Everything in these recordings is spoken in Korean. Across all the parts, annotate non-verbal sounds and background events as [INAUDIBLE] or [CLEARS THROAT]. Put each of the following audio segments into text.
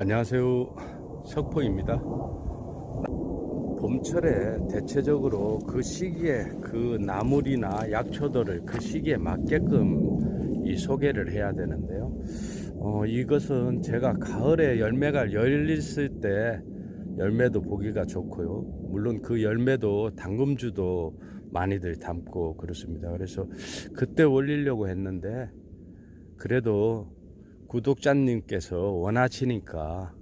안녕하세요. 석포입니다. 봄철에 대체적으로 그 시기에 그 나물이나 약초들을 그 시기에 맞게끔 이 소개를 해야 되는데요. 어, 이것은 제가 가을에 열매가 열렸을 때 열매도 보기가 좋고요. 물론 그 열매도 당금주도 많이들 담고 그렇습니다. 그래서 그때 올리려고 했는데 그래도 구독자님께서 원하시니까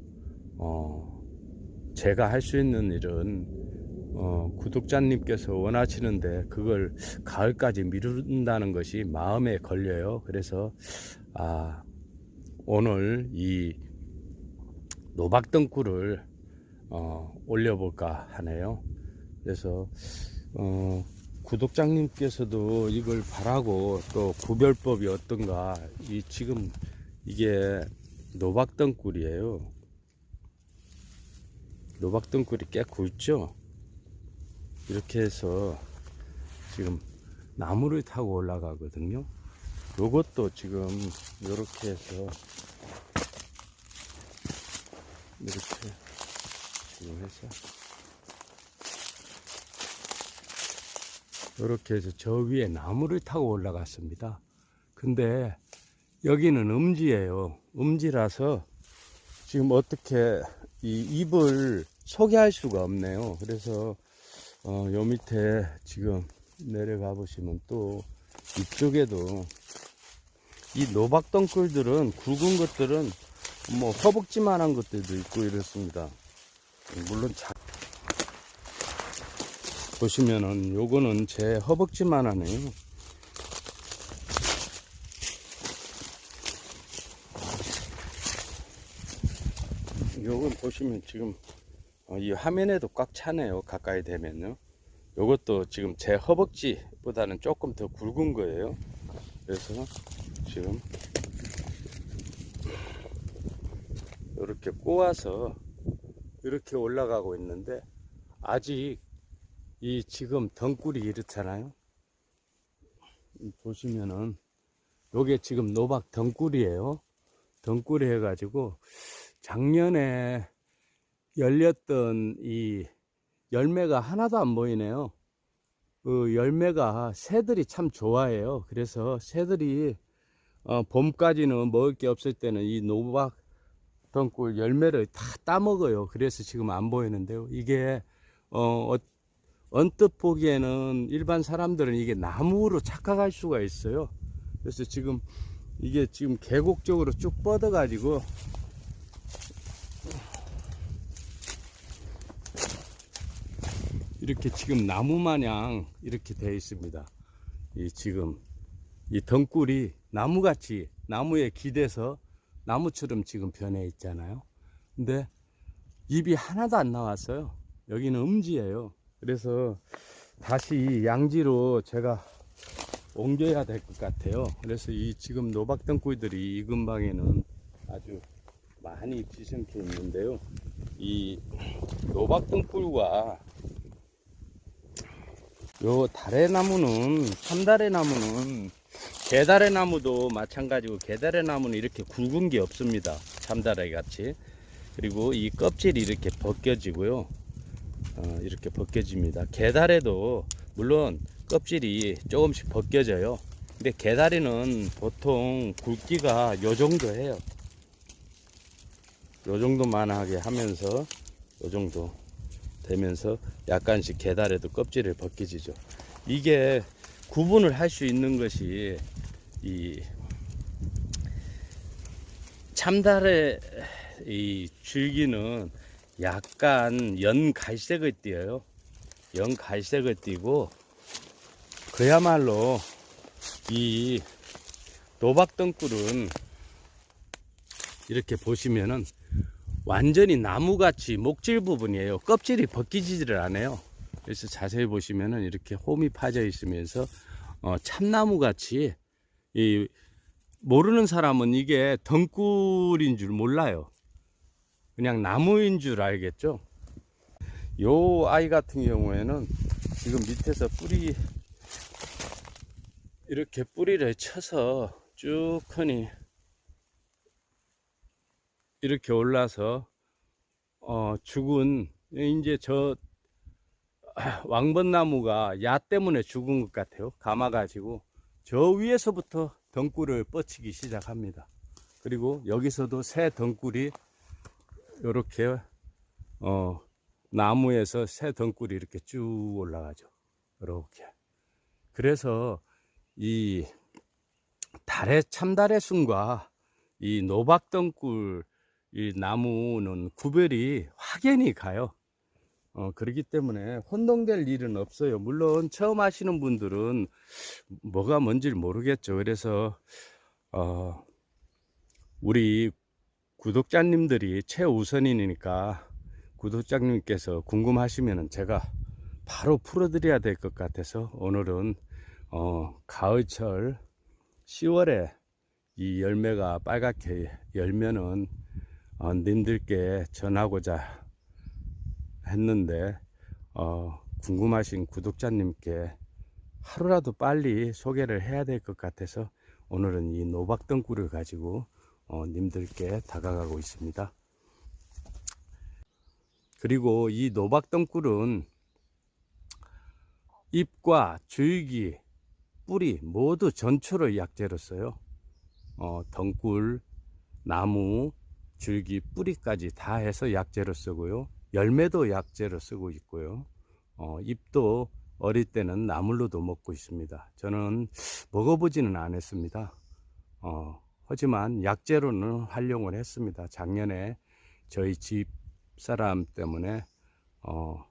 어 제가 할 수 있는 일은 어 구독자님께서 원하시는데 그걸 가을까지 미룬다는 것이 마음에 걸려요. 그래서 아 오늘 이 노박덩굴을 어 올려볼까 하네요. 그래서 어 구독자님께서도 이걸 바라고 또 구별법이 어떤가 이 지금 이게 노박덩굴이에요. 노박덩굴이 꽤 굵죠? 이렇게 해서 지금 나무를 타고 올라가거든요. 요것도 지금 이렇게 해서 이렇게 지금 해서 이렇게 해서 저 위에 나무를 타고 올라갔습니다. 근데 여기는 음지예요. 음지라서 지금 어떻게 이 잎을 소개할 수가 없네요. 그래서 어, 요 밑에 지금 내려가 보시면 또 이쪽에도 이 노박덩굴들은 굵은 것들은 뭐 허벅지만한 것들도 있고 이렇습니다. 물론 자, 보시면은 요거는 제 허벅지만 하네요. 요건 보시면 지금 어, 이 화면에도 꽉 차네요. 가까이 되면요. 요것도 지금 제 허벅지보다는 조금 더 굵은 거예요. 그래서 지금 이렇게 꼬아서 이렇게 올라가고 있는데 아직 이 지금 덩굴이 이렇잖아요. 보시면은 요게 지금 노박 덩굴이에요. 덩굴이 해가지고 작년에 열렸던 이 열매가 하나도 안 보이네요. 그 열매가 새들이 참 좋아해요. 그래서 새들이 어, 봄까지는 먹을 게 없을 때는 이 노박 덩굴 열매를 다 따먹어요. 그래서 지금 안 보이는데요. 이게 어, 어, 언뜻 보기에는 일반 사람들은 이게 나무로 착각할 수가 있어요. 그래서 지금 이게 지금 계곡적으로 쭉 뻗어 가지고 이렇게 지금 나무 마냥 이렇게 되어 있습니다. 이 지금 이 덩굴이 나무같이 나무에 기대서 나무처럼 지금 변해 있잖아요. 근데 잎이 하나도 안 나왔어요. 여기는 음지예요. 그래서 다시 양지로 제가 옮겨야 될 것 같아요. 그래서 이 지금 노박 덩굴들이 이 근방에는 아주 많이 지성해 있는데요. 이 노박 덩굴과 요 달의 나무는 참달의 나무는 개달의 나무도 마찬가지고 개달의 나무는 이렇게 굵은 게 없습니다. 참달의 같이 그리고 이 껍질이 이렇게 벗겨지고요. 어, 이렇게 벗겨집니다. 개달에도 물론 껍질이 조금씩 벗겨져요. 근데 개다리는 보통 굵기가 요 정도 해요. 요 정도만 하게 하면서 요 정도 되면서 약간씩 개달에도 껍질을 벗겨지죠. 이게 구분을 할 수 있는 것이 이 참달의 이 줄기는 약간 연 갈색을 띠어요. 연 갈색을 띠고 그야말로 이 노박덩굴은 이렇게 보시면은 완전히 나무같이 목질 부분이에요. 껍질이 벗기지를 않아요. 그래서 자세히 보시면은 이렇게 홈이 파져 있으면서 어, 참나무 같이 이 모르는 사람은 이게 덩굴인 줄 몰라요. 그냥 나무인 줄 알겠죠. 요 아이 같은 경우에는 지금 밑에서 뿌리 이렇게 뿌리를 쳐서 쭉 크니 이렇게 올라서 어, 죽은 이제 저 [CLEARS THROAT] 왕벚나무가 야 때문에 죽은 것 같아요. 감아가지고 저 위에서부터 덩굴을 뻗치기 시작합니다. 그리고 여기서도 새 덩굴이 이렇게 어, 나무에서 새 덩굴이 이렇게 쭉 올라가죠. 이렇게. 그래서 이 달의 참달의 순과 이 노박 덩굴 이 나무는 구별이 확연히 가요. 어, 그렇기 때문에 혼동될 일은 없어요. 물론 처음 하시는 분들은 뭐가 뭔지 모르겠죠. 그래서 어, 우리 구독자님들이 최우선이니까 구독자님께서 궁금하시면 제가 바로 풀어드려야 될 것 같아서 오늘은 어, 가을철 10월에 이 열매가 빨갛게 열면은 어, 님들께 전하고자 했는데 어, 궁금하신 구독자님께 하루라도 빨리 소개를 해야 될 것 같아서 오늘은 이 노박덩굴을 가지고 어, 님들께 다가가고 있습니다. 그리고 이 노박덩굴은 잎과 줄기, 뿌리 모두 전초를 약재로 써요. 어, 덩굴, 나무, 줄기, 뿌리까지 다 해서 약재로 쓰고요. 열매도 약재로 쓰고 있고요. 어, 잎도 어릴 때는 나물로도 먹고 있습니다. 저는 먹어보지는 않았습니다. 어, 하지만 약재로는 활용을 했습니다. 작년에 저희 집 사람 때문에 어,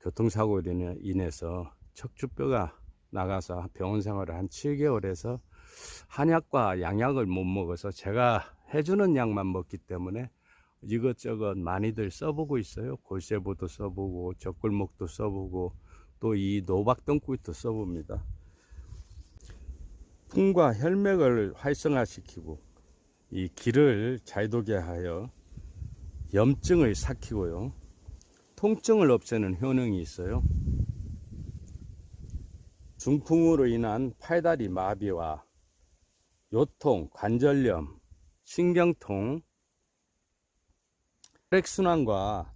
교통사고로 인해- 인해서 척추뼈가 나가서 병원 생활을 한 7개월에서 한약과 양약을 못 먹어서 제가 해주는 약만 먹기 때문에 이것저것 많이들 써보고 있어요. 골세보도 써보고 적골목도 써보고 또 이 노박덩굴도 써봅니다. 풍과 혈맥을 활성화시키고 이 기를 잘 도게 하여 염증을 삭히고요. 통증을 없애는 효능이 있어요. 중풍으로 인한 팔다리 마비와 요통, 관절염, 신경통, 혈액순환과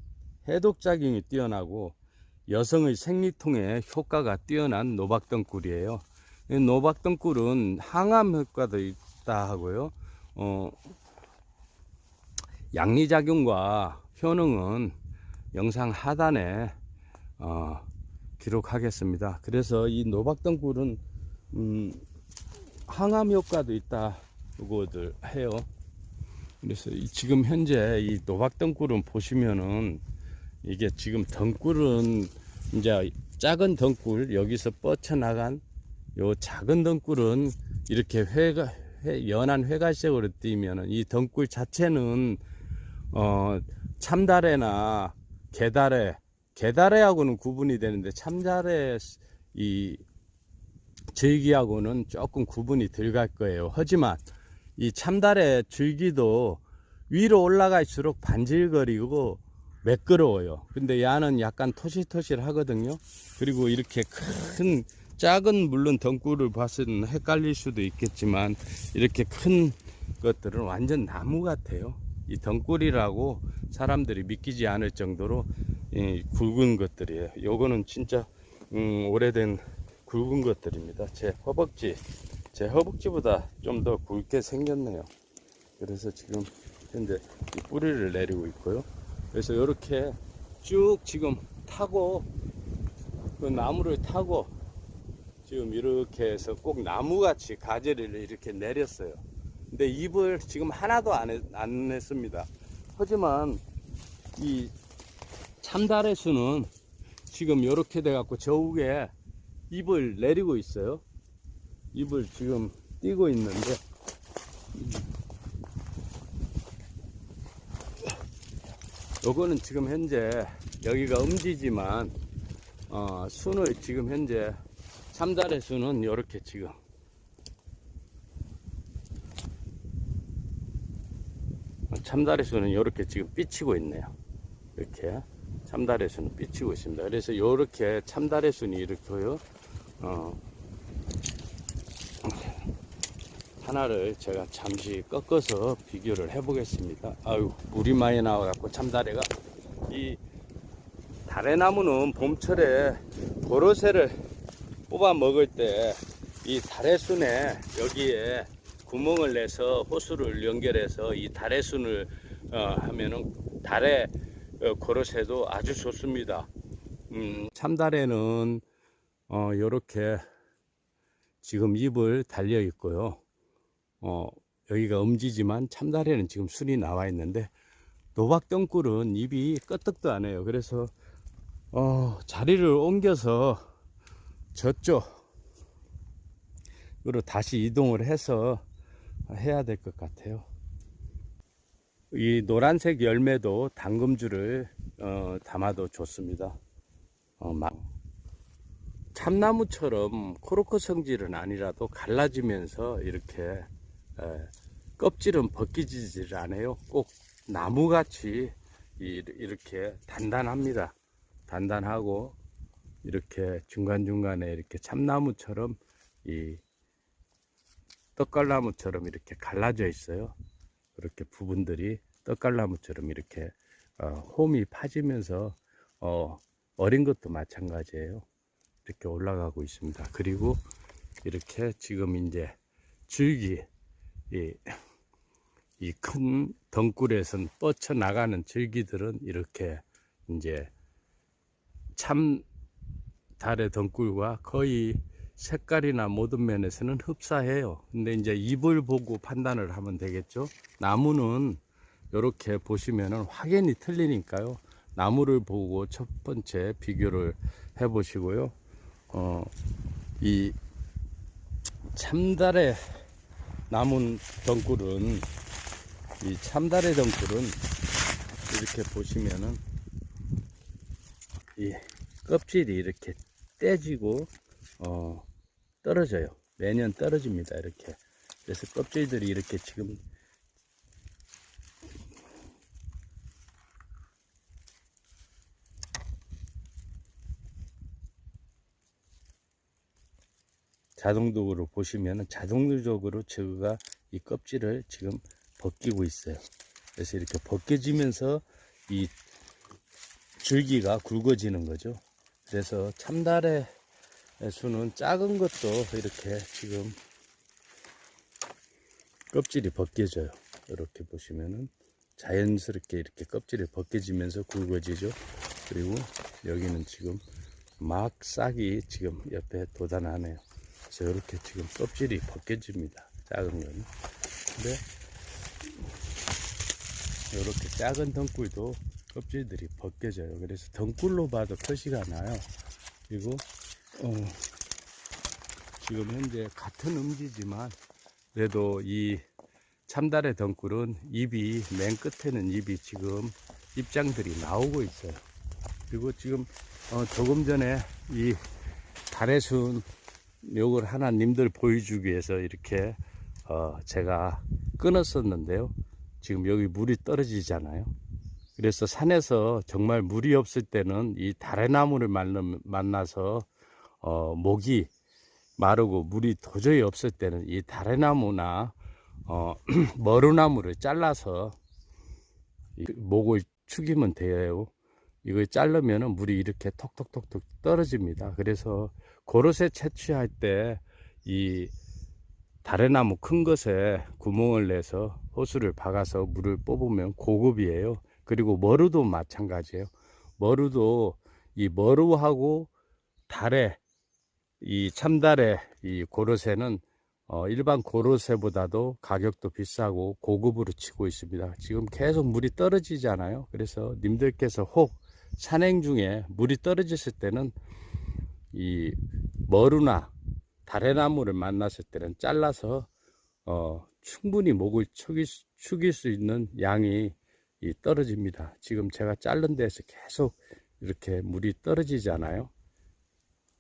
해독작용이 뛰어나고 여성의 생리통에 효과가 뛰어난 노박덩굴이에요. 이 노박덩굴은 항암 효과도 있다 하고요. 어, 양리작용과 효능은 영상 하단에 어, 기록하겠습니다. 그래서 이 노박덩굴은 음, 항암 효과도 있다고들 해요. 그래서 이 지금 현재 이 노박 덩굴은 보시면은 이게 지금 덩굴은 이제 작은 덩굴 여기서 뻗쳐나간 요 작은 덩굴은 이렇게 회가 회, 연한 회갈색으로 띄면은 이 덩굴 자체는 어 참다래나 개다래 개다래하고는 구분이 되는데 참다래 이 줄기하고는 조금 구분이 덜갈 거예요. 하지만 이 참다래 줄기도 위로 올라갈수록 반질거리고 매끄러워요. 근데 야는 약간 토실토실 하거든요. 그리고 이렇게 큰 작은 물론 덩굴을 봤을 때는 헷갈릴 수도 있겠지만 이렇게 큰 것들은 완전 나무 같아요. 이 덩굴이라고 사람들이 믿기지 않을 정도로 이 굵은 것들이에요. 요거는 진짜 음, 오래된 굵은 것들입니다. 제 허벅지, 제 허벅지보다 좀 더 굵게 생겼네요. 그래서 지금 현재 이 뿌리를 내리고 있고요. 그래서 이렇게 쭉 지금 타고 그 나무를 타고 지금 이렇게 해서 꼭 나무같이 가지를 이렇게 내렸어요. 근데 잎을 지금 하나도 안, 했, 안 했습니다. 하지만 이 참달의 수는 지금 이렇게 돼갖고 저 위에 잎을 내리고 있어요. 잎을 지금 띄고 있는데 요거는 지금 현재 여기가 음지지만 어, 순을 지금 현재 참달의 수는 이렇게 지금 참달의 수는 이렇게 지금 삐치고 있네요. 이렇게 참달의 수는 삐치고 있습니다. 그래서 이렇게 참달의 수는 이렇게요. 어, 하나를 제가 잠시 꺾어서 비교를 해 보겠습니다. 아유, 물이 많이 나와 갖고 참다래가 이 다래나무는 봄철에 고로쇠를 뽑아 먹을 때 이 다래순에 여기에 구멍을 내서 호수를 연결해서 이 다래순을 어, 하면은 다래 어, 고로쇠도 아주 좋습니다. 음, 참다래는 어, 요렇게 지금 잎을 달려 있고요. 어, 여기가 엄지지만 참다래는 지금 순이 나와 있는데 노박덩굴은 잎이 끄떡도 안 해요. 그래서 어, 자리를 옮겨서 저쪽 으로 다시 이동을 해서 해야 될 것 같아요. 이 노란색 열매도 당금주를 어, 담아도 좋습니다. 어, 막 참나무처럼 코르코 성질은 아니라도 갈라지면서 이렇게 에, 껍질은 벗기지질 않아요. 꼭 나무같이 이- 이렇게 단단합니다. 단단하고 이렇게 중간중간에 이렇게 참나무처럼 이 떡갈나무처럼 이렇게 갈라져 있어요. 그렇게 부분들이 떡갈나무처럼 이렇게 어, 홈이 파지면서 어, 어린 것도 마찬가지예요. 이렇게 올라가고 있습니다. 그리고 이렇게 지금 이제 줄기 이 큰 덩굴에선 뻗쳐 나가는 줄기들은 이렇게 이제 참 달의 덩굴과 거의 색깔이나 모든 면에서는 흡사해요. 근데 이제 잎을 보고 판단을 하면 되겠죠. 나무는 이렇게 보시면은 확연히 틀리니까요. 나무를 보고 첫 번째 비교를 해 보시고요. 어, 이 참달의 나무 덩굴은 이 참달의 덩굴은 이렇게 보시면은 이 껍질이 이렇게 떼지고 어, 떨어져요. 매년 떨어집니다. 이렇게. 그래서 껍질들이 이렇게 지금 자동적으로 보시면 자동적으로 저가 이 껍질을 지금 벗기고 있어요. 그래서 이렇게 벗겨지면서 이 줄기가 굵어지는 거죠. 그래서 참달의 수는 작은 것도 이렇게 지금 껍질이 벗겨져요. 이렇게 보시면은 자연스럽게 이렇게 껍질이 벗겨지면서 굵어지죠. 그리고 여기는 지금 막 싹이 지금 옆에 돋아나네요. 이렇게 지금 껍질이 벗겨집니다. 작은 거는. 근데 이렇게 작은 덩굴도 껍질들이 벗겨져요. 그래서 덩굴로 봐도 표시가 나요. 그리고 어, 지금 현재 같은 음지지만 그래도 이 참달의 덩굴은 잎이 맨 끝에는 잎이 지금 입장들이 나오고 있어요. 그리고 지금 어, 조금 전에 이 달의 순 요걸 하나 님들 보여주기 위해서 이렇게 어, 제가 끊었었는데요. 지금 여기 물이 떨어지잖아요. 그래서 산에서 정말 물이 없을 때는 이 다래나무를 만나- 만나서 어, 목이 마르고 물이 도저히 없을 때는 이 다래나무나 어, [CLEARS THROAT] 머루나무를 잘라서 이 목을 축이면 돼요. 이걸 자르면은 물이 이렇게 톡톡톡톡 떨어집니다. 그래서 고로쇠 채취할 때 이 다래나무 큰 것에 구멍을 내서 호수를 박아서 물을 뽑으면 고급이에요. 그리고 머루도 마찬가지예요. 머루도 이 머루하고 달에 이 참달의 이 고로쇠는 어, 일반 고로쇠보다도 가격도 비싸고 고급으로 치고 있습니다. 지금 계속 물이 떨어지잖아요. 그래서 님들께서 혹 산행 중에 물이 떨어졌을 때는 이 머루나 다래나무를 만났을 때는 잘라서 어, 충분히 목을 축일, 수- 축일 수 있는 양이 이 떨어집니다. 지금 제가 자른 데서 계속 이렇게 물이 떨어지잖아요.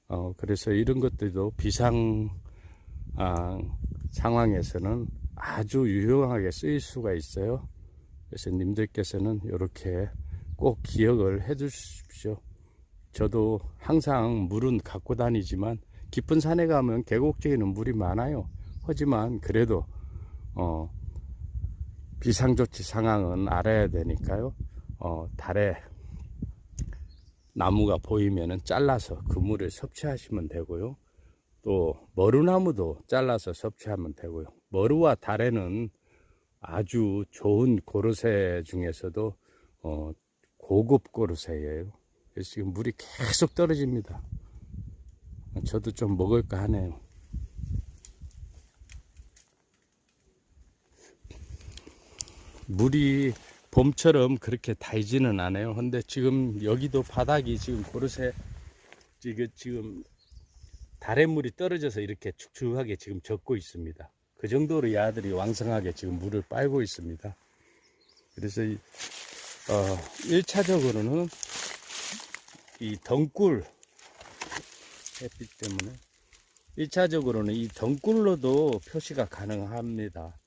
어, 그래서 이런 것들도 비상 아, 상황에서는 아주 유용하게 쓰일 수가 있어요. 그래서 님들께서는 이렇게 꼭 기억을 해 주십시오. 저도 항상 물은 갖고 다니지만 깊은 산에 가면 계곡 쪽에는 물이 많아요. 하지만 그래도 어, 비상조치 상황은 알아야 되니까요. 어, 달에 나무가 보이면은 잘라서 그 물을 섭취하시면 되고요. 또 머루나무도 잘라서 섭취하면 되고요. 머루와 달에는 아주 좋은 고르쇠 중에서도 어, 고급 고르쇠예요. 그래서 지금 물이 계속 떨어집니다. 저도 좀 먹을까 하네요. 물이 봄처럼 그렇게 달지는 않아요. 근데 지금 여기도 바닥이 지금 고르쇠 지금 지금 달의 물이 떨어져서 이렇게 축축하게 지금 젖고 있습니다. 그 정도로 이 아들이 왕성하게 지금 물을 빨고 있습니다. 그래서 이, 어, 1차적으로는 이 덩굴 햇빛 때문에 1차적으로는 이 덩굴로도 표시가 가능합니다.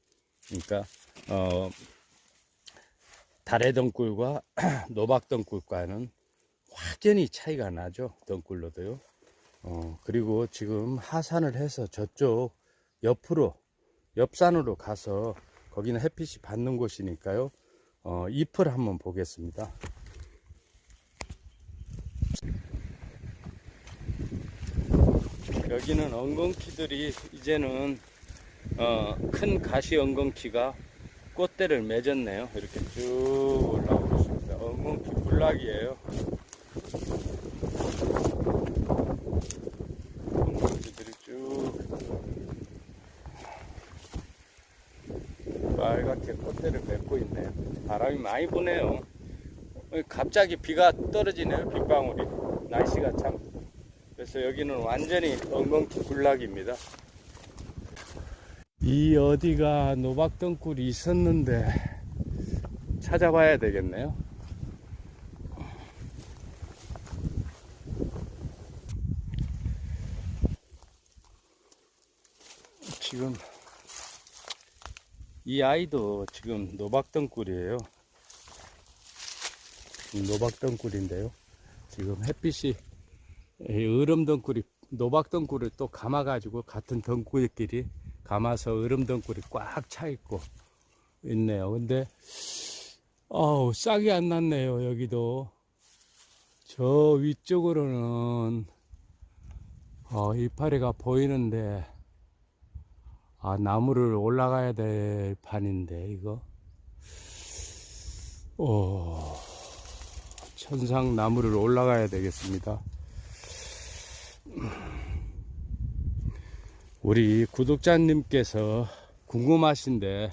그러니까 어, 달의 덩굴과 [CLEARS THROAT] 노박 덩굴과는 확연히 차이가 나죠. 덩굴로도요. 어, 그리고 지금 하산을 해서 저쪽 옆으로 옆산으로 가서 거기는 햇빛이 받는 곳이니까요. 어, 잎을 한번 보겠습니다. 여기는 엉겅퀴들이 이제는 어, 큰 가시 엉겅퀴가 꽃대를 맺었네요. 이렇게 쭉 올라오고 있습니다. 엉겅퀴 군락이에요. 엉겅퀴들이 쭉 빨갛게 꽃대를 맺고 있네요. 바람이 많이 부네요. 어, 갑자기 비가 떨어지네요. 빗방울이. 날씨가 참. 그래서 여기는 완전히 엉겅퀴 군락입니다. 이 어디가 노박덩굴이 있었는데 찾아봐야 되겠네요. 지금 이 아이도 지금 노박덩굴이에요. 노박덩굴인데요. 지금 햇빛이 이 얼음덩굴이 노박덩굴을 또 감아가지고 같은 덩굴끼리 감아서 얼음덩굴이 꽉 차 있고 있네요. 근데 어우 싹이 안 났네요. 여기도 저 위쪽으로는 어, 이파리가 보이는데 아 나무를 올라가야 될 판인데 이거 오 천상 나무를 올라가야 되겠습니다. 우리 구독자님께서 궁금하신데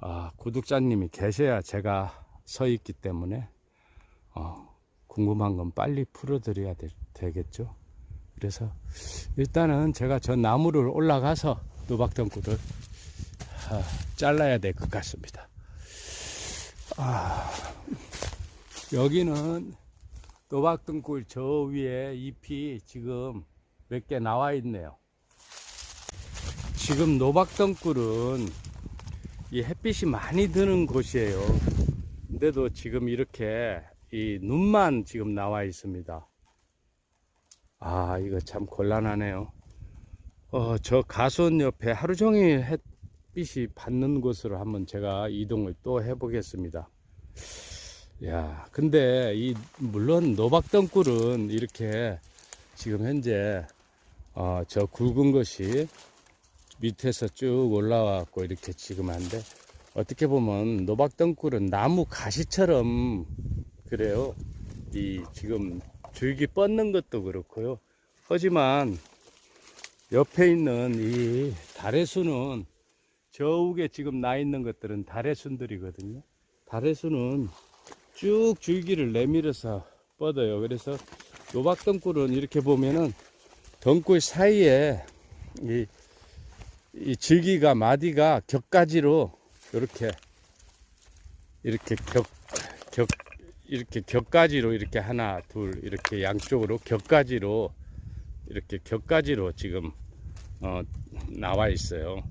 아, 구독자님이 계셔야 제가 서 있기 때문에 어, 궁금한 건 빨리 풀어드려야 되, 되겠죠. 그래서 일단은 제가 저 나무를 올라가서 노박덩굴을 아, 잘라야 될 것 같습니다. 아, 여기는 노박등굴 저 위에 잎이 지금 몇 개 나와 있네요. 지금 노박등굴은 이 햇빛이 많이 드는 곳이에요. 근데도 지금 이렇게 이 눈만 지금 나와 있습니다. 아, 이거 참 곤란하네요. 어, 저 가수원 옆에 하루 종일 햇빛이 받는 곳으로 한번 제가 이동을 또 해보겠습니다. 야, 근데 이 물론 노박덩굴은 이렇게 지금 현재 어, 저 굵은 것이 밑에서 쭉 올라와갖고 이렇게 지금 한데 어떻게 보면 노박덩굴은 나무 가시처럼 그래요. 이 지금 줄기 뻗는 것도 그렇고요. 하지만 옆에 있는 이 달의순은 저욱에 지금 나 있는 것들은 달의순들이거든요. 달의순은 쭉 줄기를 내밀어서 뻗어요. 그래서 노박덩굴은 이렇게 보면은 덩굴 사이에 이, 이 줄기가 마디가 격가지로 이렇게 이렇게 격, 격, 이렇게 격가지로 이렇게 하나, 둘, 이렇게 양쪽으로 격가지로 이렇게 격가지로 지금 어, 나와 있어요.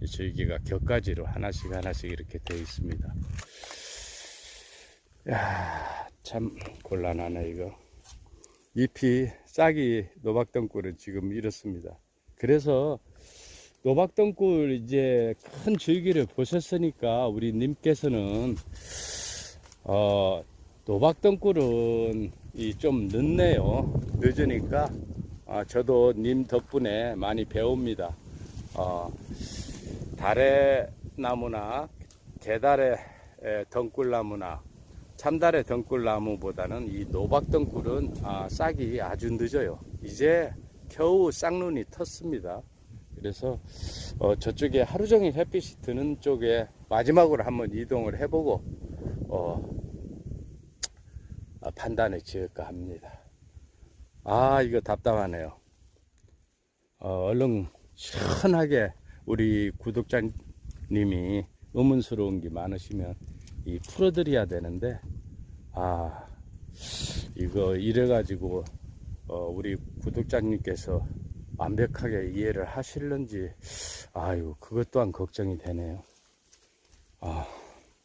이 줄기가 격가지로 하나씩 하나씩 이렇게 되어 있습니다. 야, 참 곤란하네 이거. 잎이 싹이 노박덩굴은 지금 이렇습니다. 그래서 노박덩굴 이제 큰 줄기를 보셨으니까 우리 님께서는 어 노박덩굴은 이 좀 늦네요. 늦으니까 아, 저도 님 덕분에 많이 배웁니다. 어, 달의 나무나 개달의 에, 덩굴나무나 참달의 덩굴나무보다는 이 노박덩굴은 아, 싹이 아주 늦어요. 이제 겨우 쌍눈이 텄습니다. 그래서 어, 저쪽에 하루 종일 햇빛이 드는 쪽에 마지막으로 한번 이동을 해보고 어, 아, 판단을 지을까 합니다. 아 이거 답답하네요. 어, 얼른 시원하게 우리 구독자님이 의문스러운 게 많으시면 이 풀어드려야 되는데 아 이거 이래 가지고 어, 우리 구독자님께서 완벽하게 이해를 하실는지 아유 그것 또한 걱정이 되네요. 아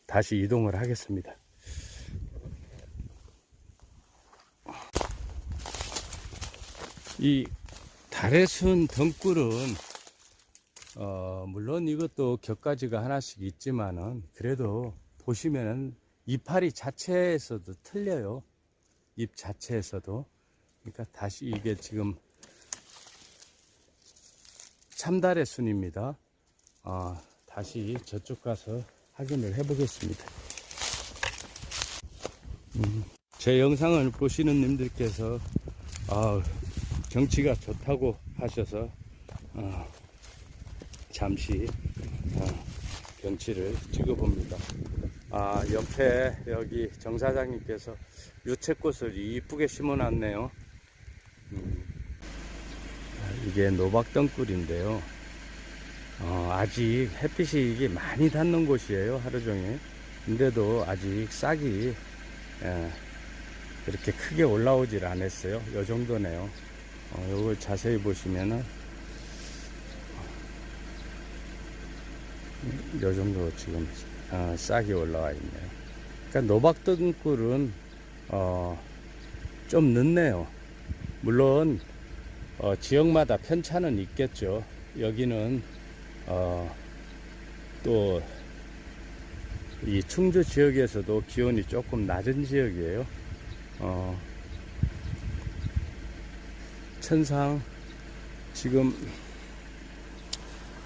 다시 이동을 하겠습니다. 이 달의 순 덩굴은 어, 물론 이것도 격가지가 하나씩 있지만은 그래도 보시면은 이파리 자체에서도 틀려요. 잎 자체에서도. 그러니까 다시 이게 지금 참달의 순입니다. 어, 다시 저쪽 가서 확인을 해 보겠습니다. 음, 제 영상을 보시는 님들께서 아, 경치가 좋다고 하셔서 어, 잠시 어, 경치를 찍어봅니다. 아 옆에 여기 정 사장님께서 유채꽃을 이쁘게 심어놨네요. 음, 아, 이게 노박덩굴인데요. 어, 아직 햇빛이 이게 많이 닿는 곳이에요 하루 종일. 근데도 아직 싹이 예, 이렇게 크게 올라오질 않았어요. 요 정도네요. 어, 요걸 자세히 보시면은 요 정도 지금 어, 싹이 올라와 있네요. 그러니까 노박등굴은 어, 좀 늦네요. 물론 어, 지역마다 편차는 있겠죠. 여기는 어, 또 이 충주 지역에서도 기온이 조금 낮은 지역이에요. 어, 천상 지금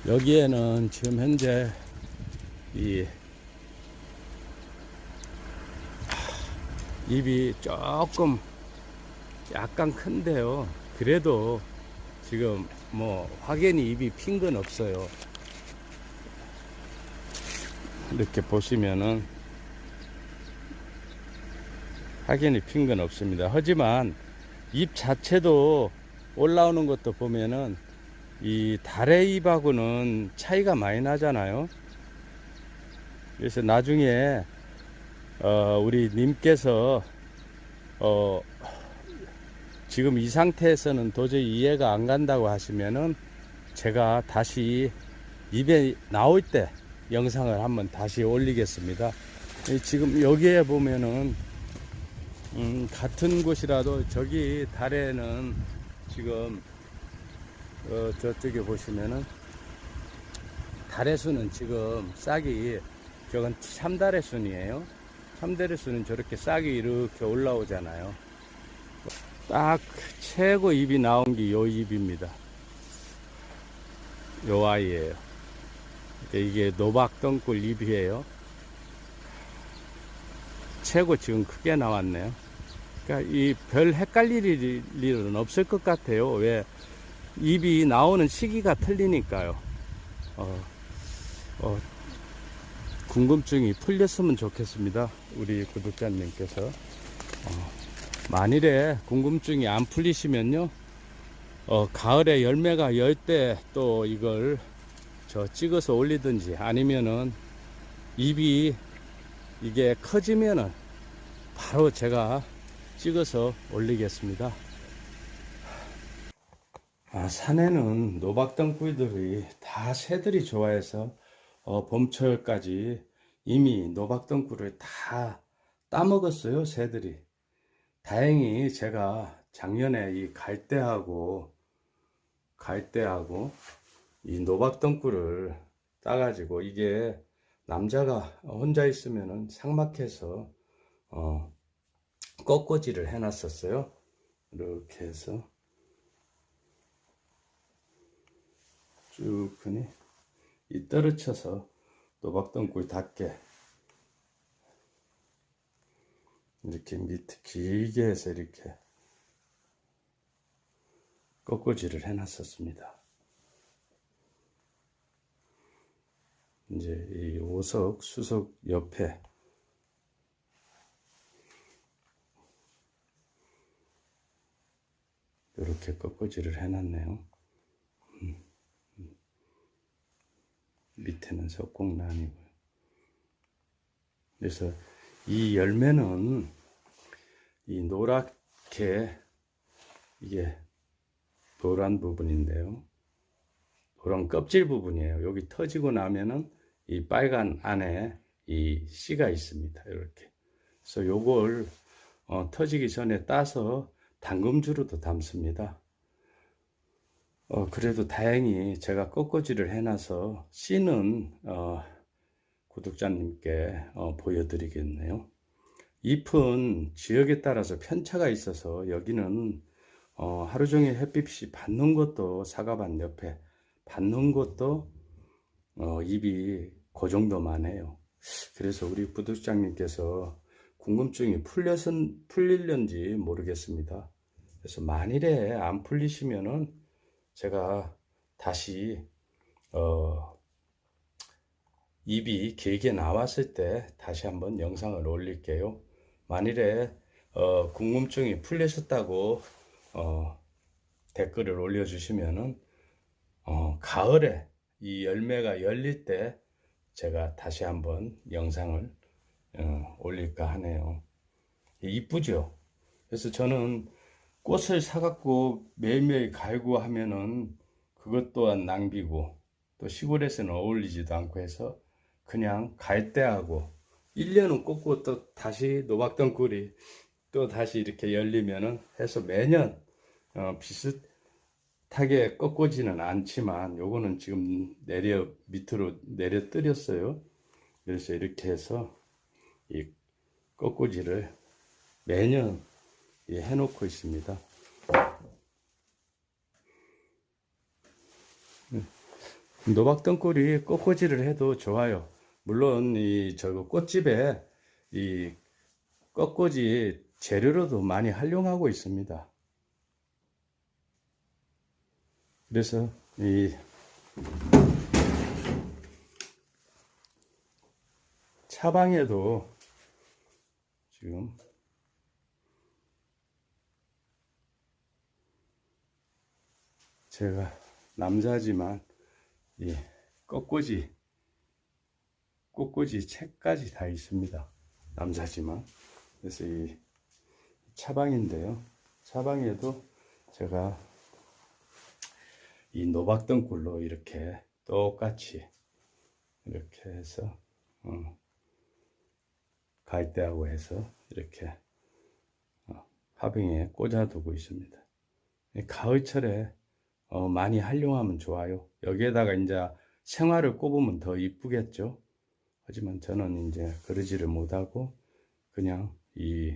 여기에는 지금 현재 이 입이 조금 약간 큰데요. 그래도 지금 뭐 확연히 입이 핀 건 없어요. 이렇게 보시면은 확연히 핀 건 없습니다. 하지만 잎 자체도 올라오는 것도 보면은 이 달의 잎하고는 차이가 많이 나잖아요. 그래서 나중에 어, 우리 님께서 어, 지금 이 상태에서는 도저히 이해가 안 간다고 하시면은 제가 다시 입에 나올 때 영상을 한번 다시 올리겠습니다. 이 지금 여기에 보면은 음, 같은 곳이라도 저기 달에는 지금 어, 저쪽에 보시면은 달의 수는 지금 싹이 저건 참달의 순이에요. 참달의 순은 저렇게 싹이 이렇게 올라오잖아요. 딱 최고 잎이 나온 게 요 잎입니다. 요 아이예요. 이게 노박덩굴 잎이에요. 최고 지금 크게 나왔네요. 그러니까 이 별 헷갈릴 일은 없을 것 같아요. 왜 잎이 나오는 시기가 틀리니까요. 어, 어, 궁금증이 풀렸으면 좋겠습니다. 우리 구독자님께서. 어, 만일에 궁금증이 안 풀리시면요. 어, 가을에 열매가 열 때 또 이걸 저 찍어서 올리든지 아니면은 잎이 이게 커지면은 바로 제가 찍어서 올리겠습니다. 아, 산에는 노박덩굴들이 다 새들이 좋아해서 어, 봄철까지 이미 노박덩굴을 다 따먹었어요, 새들이. 다행히 제가 작년에 이 갈대하고 갈대하고 이 노박덩굴을 따가지고 이게 남자가 혼자 있으면은 삭막해서 어, 꺾어지를 해놨었어요. 이렇게 해서 쭉 하니 이 떨어쳐서 노박덩굴 닿게 이렇게 밑에 길게 해서 이렇게 꺾어지를 해놨었습니다. 이제 이 오석 수석 옆에 이렇게 꺾어지를 해놨네요. 음, 음. 밑에는 석공란이고요. 그래서 이 열매는 이 노랗게 이게 노란 부분인데요. 노란 껍질 부분이에요. 여기 터지고 나면은 이 빨간 안에 이 씨가 있습니다. 이렇게. 그래서 요걸 어, 터지기 전에 따서 담금주로도 담습니다. 어, 그래도 다행히 제가 꺾어지를 해놔서 씨는 어, 구독자님께 어, 보여드리겠네요. 잎은 지역에 따라서 편차가 있어서 여기는 어, 하루 종일 햇빛이 받는 것도 사과밭 옆에 받는 것도 어, 잎이 그 정도만 해요. 그래서 우리 부독장님께서 궁금증이 풀려선, 풀릴는지 모르겠습니다. 그래서 만일에 안 풀리시면은 제가 다시 어, 입이 길게 나왔을 때 다시 한번 영상을 올릴게요. 만일에 어, 궁금증이 풀리셨다고 어, 댓글을 올려주시면은 어, 가을에 이 열매가 열릴 때 제가 다시 한번 영상을 어, 올릴까 하네요. 이쁘죠? 그래서 저는 꽃을 사갖고 매일매일 갈고 하면은 그것 또한 낭비고 또 시골에서는 어울리지도 않고 해서 그냥 갈 때 하고 1년은 꽂고 또 다시 노박덩굴이 또 다시 이렇게 열리면은 해서 매년 어, 비슷하게 꺾어지는 않지만 요거는 지금 내려 밑으로 내려 뜨렸어요. 그래서 이렇게 해서 이 꺾어지를 매년 예, 해놓고 있습니다. 음, 노박덩굴이 꺾어지를 해도 좋아요. 물론 이 저거 꽃집에 이 꺾어지 재료로도 많이 활용하고 있습니다. 그래서 이 차방에도 지금 제가 남자지만 이 꺾꽂이 꽃꽂이 책까지 다 있습니다. 남자지만 그래서 이 차방인데요. 차방에도 제가 이 노박덩굴로 이렇게 똑같이 이렇게 해서 어, 갈대하고 해서 이렇게 어, 화병에 꽂아두고 있습니다. 가을철에 어, 많이 활용하면 좋아요. 여기에다가 이제 생화를 꼽으면 더 이쁘겠죠. 하지만 저는 이제 그러지를 못하고 그냥 이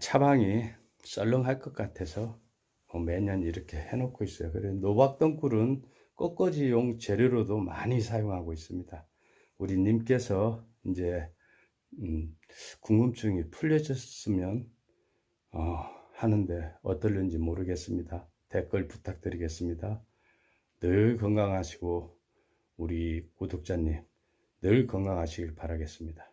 차방이 썰렁할 것 같아서 뭐 매년 이렇게 해놓고 있어요. 그래 노박덩굴은 꺾어지용 재료로도 많이 사용하고 있습니다. 우리 님께서 이제 음, 궁금증이 풀려졌으면 어, 하는데 어떨는지 모르겠습니다. 댓글 부탁드리겠습니다. 늘 건강하시고 우리 구독자님 늘 건강하시길 바라겠습니다.